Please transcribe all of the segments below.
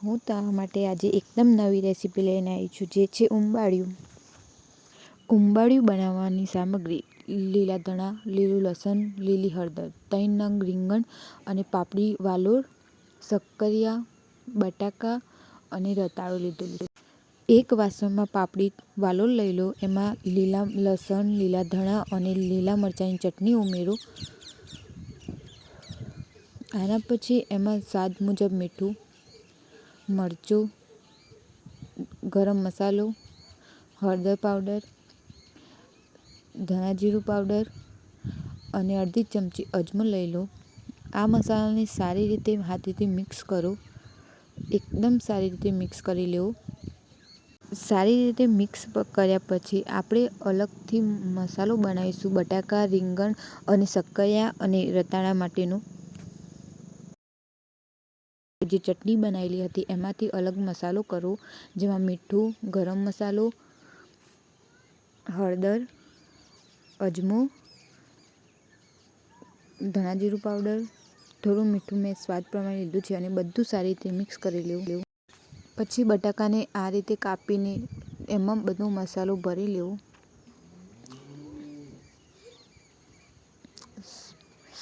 હું તારા માટે આજે એકદમ નવી રેસીપી લઈને આવી છું, જે છે ઉંબાડિયું. ઉંબાડિયું બનાવવાની સામગ્રી, લીલા ધણા, લીલું લસણ, લીલી હળદર, ત્રણ નંગ રીંગણ અને પાપડી, વાલોર, શક્કરિયા, બટાકા અને રતાળું લીધેલું એક વાસણમાં પાપડી, વાલોર લઈ લો, એમાં લીલા લસણ, લીલા ધણા અને લીલા મરચાંની ચટણી ઉમેરો. આના પછી એમાં સ્વાદ મુજબ મીઠું મરચું, ગરમ મસાલો, હળદર પાવડર ધાણા જીરું પાવડર અને અડધી ચમચી અજમો લઈ લો. આ મસાલાને સારી રીતે હાથેથી મિક્સ કરો. એકદમ સારી રીતે મિક્સ કરી લેવો. સારી રીતે મિક્સ કર્યા પછી આપણે અલગથી મસાલો બનાવીશું. બટાકા, રીંગણ અને શક્કરિયા અને રતાળા માટેનો. જે ચટણી બનાવેલી હતી, એમાંથી અલગ મસાલો કરો, જેમાં મીઠું, ગરમ મસાલો, હળદર, અજમો, ધાણા જીરું પાવડર, થોડું મીઠું મેં સ્વાદ પ્રમાણે લીધું છે અને બધું સારી રીતે મિક્સ કરી લેવું. પછી બટાકાને આ રીતે કાપીને એમાં બધો મસાલો ભરી લેવો.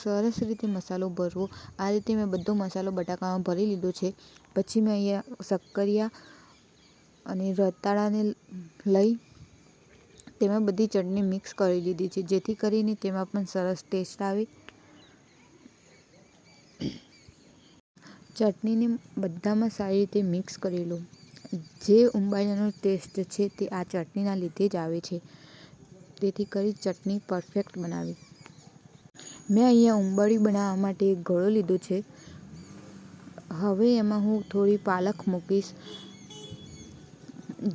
સરસ રીતે મસાલો ભરવો. આ રીતે મેં બધો મસાલો બટાકામાં ભરી લીધો છે. પછી મેં અહીંયા શક્કરિયા અને રતાળાને લઈ તેમાં બધી ચટણી મિક્સ કરી લીધી છે. જેથી કરીને તેમાં પણ સરસ ટેસ્ટ આવે. ચટણીને બધામાં સારી રીતે મિક્સ કરી લો. જે ઉંબાડિયાનો ટેસ્ટ છે તે આ ચટણીના લીધે જ આવે છે. તેથી કરી ચટણી પરફેક્ટ બનાવી. મેં અહીંયા ઉંબાડિયું બનાવવા માટે એક ઘડો લીધો છે. હવે એમાં હું થોડી પાલક મૂકીશ.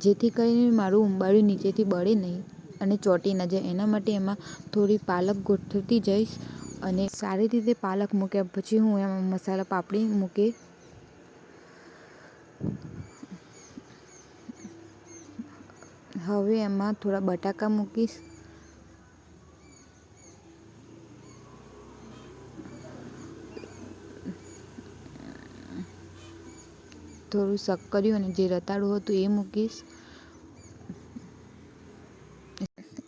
જેથી કરીને મારું ઉંબાડિયું નીચેથી બળે નહીં અને ચોંટી ન જાય. એના માટે એમાં થોડી પાલક ગોઠવતી જઈશ અને સારી રીતે પાલક મૂક્યા પછી હું એમાં મસાલા પાપડી મૂકી. હવે એમાં થોડા બટાકા મૂકીશ. થોડું શક્કરિયું અને જે રતાળું હતું એ મૂકીશ.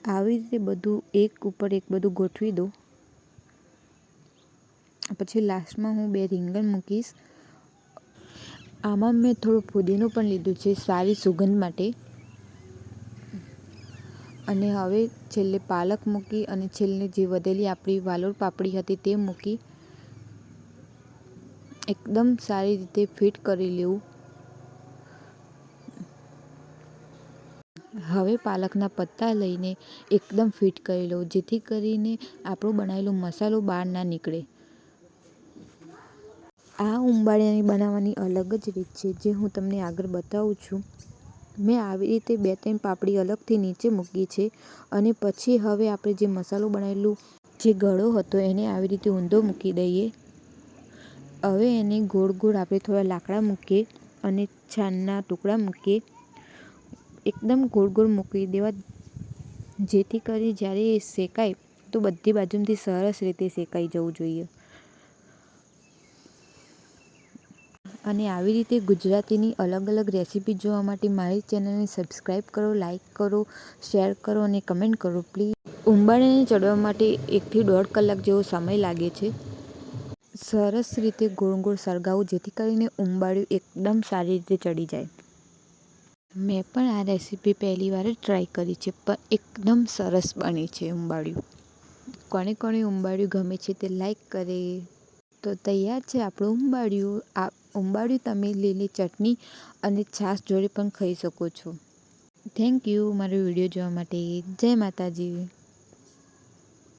આવી રીતે બધું એક ઉપર એક બધું ગોઠવી દો પછી લાસ્ટમાં હું બે રીંગણ મૂકીશ. આમાં મેં થોડું ફુદીનું પણ લીધું છે, સારી સુગંધ માટે. અને હવે છેલ્લે પાલક મૂકી અને છેલ્લે જે વધેલી આપણી વાલોર પાપડી હતી તે મૂકી. એકદમ સારી રીતે ફિટ કરી લેવું. હવે પાલકના પત્તા લઈને એકદમ ફિટ કરી લઉં જેથી કરીને આપણો બનાવેલો મસાલો બહાર ના નીકળે. આ ઉંબાડિયાની બનાવવાની અલગ જ રીત છે, જે હું તમને આગળ બતાવું છું. મેં આવી રીતે બે ત્રણ પાપડી અલગથી નીચે મૂકી છે અને પછી હવે આપણે જે મસાલો બનાવેલું, જે ગળો હતો એને આવી રીતે ઊંધો મૂકી દઈએ. હવે એને ગોળ ગોળ આપણે થોડા લાકડા મૂકીએ અને છાનના ટુકડા મૂકીએ. એકદમ ગોળ ગોળ મૂકી દેવા. જેથી કરી જ્યારે એ શેકાય, તો બધી બાજુથી સરસ રીતે શેકાઈ જવું જોઈએ. અને આવી રીતે ગુજરાતીની અલગ અલગ રેસીપી જોવા માટે મારી ચેનલને સબસ્ક્રાઈબ કરો, લાઇક કરો, શેર કરો અને કમેન્ટ કરો, પ્લીઝ. ઉંબાડિયાને ચડવા માટે એકથી દોઢ કલાક જેવો સમય લાગે છે. સરસ રીતે ગોળ ગોળ સળગાવું, જેથી કરીને ઉંબાડિયું એકદમ સારી રીતે ચડી જાય. મેં પણ આ રેસીપી પહેલી વાર ટ્રાય કરી છે, પણ એકદમ સરસ બની છે ઉંબાડિયું. કોને કોને ઉંબાડિયું ગમે છે તે લાઈક કરે. તો તૈયાર છે આપણું ઉંબાડિયું. આ ઉંબાડિયું તમે લીલી ચટણી અને છાશ જોડે પણ ખાઈ શકો છો. થેન્ક યુ મારો વીડિયો જોવા માટે. જય માતાજી.